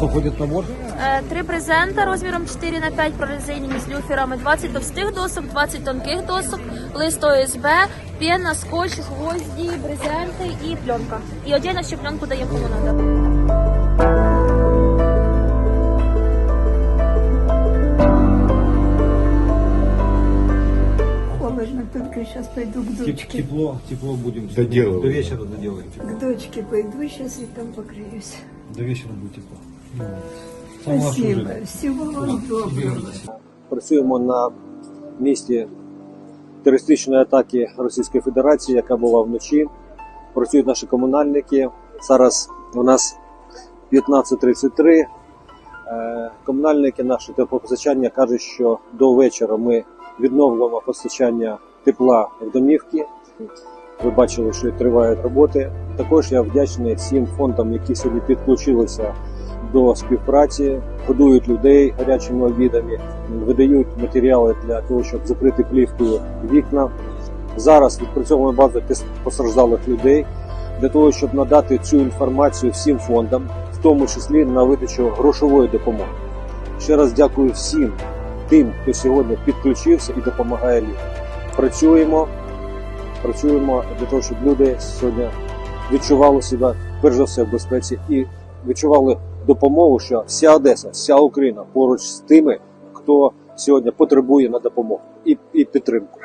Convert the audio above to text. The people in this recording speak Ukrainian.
Что входит в набор? Е, Три презента розміром 4 на 5 прорезинені з люферами, 20 товстих досок, 20 тонких досок, лист ОСБ, пена, скотч, гвозді, брезенти і пленка. І отдельно ще пленку даємо кому надо. Холодно, только сейчас пойду к дочке. Тепло, тепло будем. Доделываем. До вечера доделаем. К дочке пойду, сейчас и там покрыюсь. До вечера будет тепло. Спасибо. Всего вам доброго. працюємо на місці терористичної атаки Російської Федерації, яка була вночі. Працюють наші комунальники. Зараз у нас 15.33. Е, Комунальники наші теплопостачання кажуть, що до вечора ми відновлюємо постачання тепла в домівки. Ви бачили, що тривають роботи. Також я вдячний всім фондам, які сьогодні підключилися до співпраці, годують людей гарячими обідами, видають матеріали для того, щоб закрити плівкою вікна. Зараз відпрацьовуємо базу постраждалих людей для того, щоб надати цю інформацію всім фондам, в тому числі на видачу грошової допомоги. Ще раз дякую всім тим, хто сьогодні підключився і допомагає людям. Працюємо, працюємо для того, щоб люди сьогодні відчували себе перш за все в безпеці і відчували допомогу, що вся Одеса, вся Україна поруч з тими, хто сьогодні потребує на допомогу і, і підтримку.